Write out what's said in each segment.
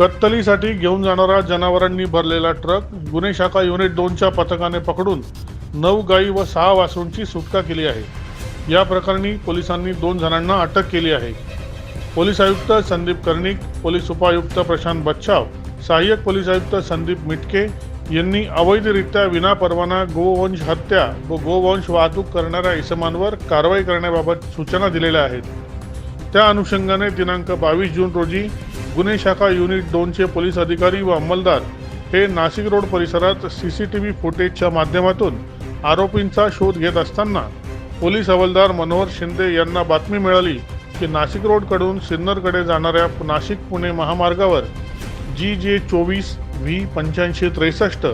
कत्तलीसाठी घेऊन जाणारा जनावरांनी भरलेला ट्रक गुन्हे शाखा युनिट दोनच्या पथकाने पकडून नऊ गायी व सहा वासरूंची सुटका केली आहे. या प्रकरणी पोलिसांनी दोन जणांना अटक केली आहे. पोलीस आयुक्त संदीप कर्णिक पोलीस उपायुक्त प्रशांत बच्छाव सहाय्यक पोलीस आयुक्त संदीप मिटके यांनी अवैधरित्या विनापरवाना गोवंश हत्या व गोवंश वाहतूक करणाऱ्या इसमांवर कारवाई करण्याबाबत सूचना दिलेल्या आहेत. त्या अनुषंगाने दिनांक बावीस जून रोजी गुन्हे शाखा युनिट दोनचे पोलीस अधिकारी व अंमलदार हे नाशिक रोड परिसरात सी सी टी व्ही फुटेजच्या माध्यमातून आरोपींचा शोध घेत असताना पोलीस हवालदार मनोहर शिंदे यांना बातमी मिळाली की नाशिक रोडकडून सिन्नरकडे जाणाऱ्या नाशिक पुणे महामार्गावर जी जे चोवीस व्ही पंच्याऐंशी त्रेसष्ट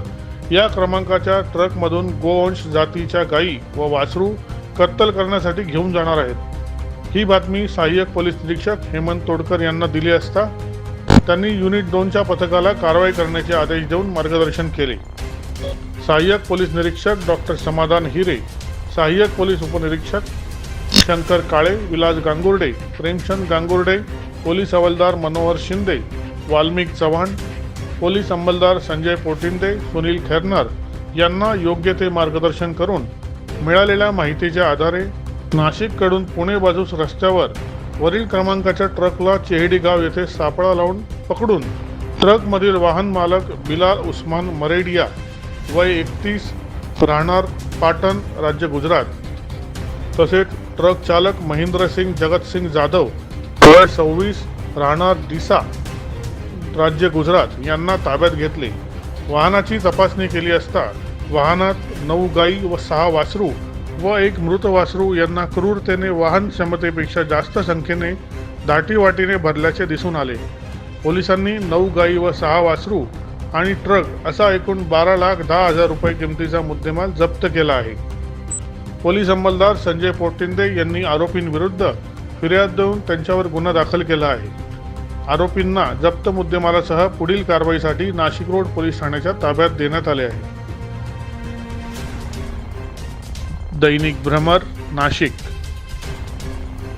या क्रमांकाच्या ट्रकमधून गोवंश जातीच्या गायी व वासरू कत्तल करण्यासाठी घेऊन जाणार आहेत. ही बातमी सहाय्यक पोलीस निरीक्षक हेमंत तोडकर यांना दिली असता त्यांनी युनिट दोनच्या पथकाला कारवाई करण्याचे आदेश देऊन मार्गदर्शन केले. सहाय्यक पोलीस निरीक्षक डॉक्टर समाधान हिरे सहाय्यक पोलीस उपनिरीक्षक शंकर काळे विलास गांगुर्डे प्रेमचंद गांगुर्डे पोलीस हवालदार मनोहर शिंदे वाल्मिक चव्हाण पोलीस अंमलदार संजय पोटिंदे सुनील खेरनर यांना योग्य ते मार्गदर्शन करून मिळालेल्या माहितीच्या आधारे नाशिककडून पुणे बाजूस रस्त्यावर वरील क्रमांकाच्या ट्रकला चेहडी गाव येथे सापळा लावून पकडून ट्रकमधील वाहन मालक बिलाल उस्मान मरेडिया वय एकतीस राहणार पाटण राज्य गुजरात. तसेच ट्रक चालक महेंद्रसिंग जगतसिंग जाधव वय सव्वीस राहणार दिसा राज्य गुजरात यांना ताब्यात घेतले. वाहनाची तपासणी केली असता वाहनात नऊ गाई व सहा वासरू व एक मृत वासरू यांना क्रूरतेने वाहन क्षमतेपेक्षा जास्त संख्येने दाटीवाटीने भरल्याचे दिसून आले. पोलिसांनी नऊ गायी व सहा वासरू आणि ट्रक असा एकूण बारा लाख दहा हजार रुपये किमतीचा मुद्देमाल जप्त केला आहे. पोलीस अंमलदार संजय पोटिंदे यांनी आरोपींविरुद्ध फिर्याद देऊन त्यांच्यावर गुन्हा दाखल केला आहे. आरोपींना जप्त मुद्देमालासह पुढील कारवाईसाठी नाशिक रोड पोलीस ठाण्याच्या ताब्यात देण्यात आले आहे. दैनिक भ्रमर नाशिक.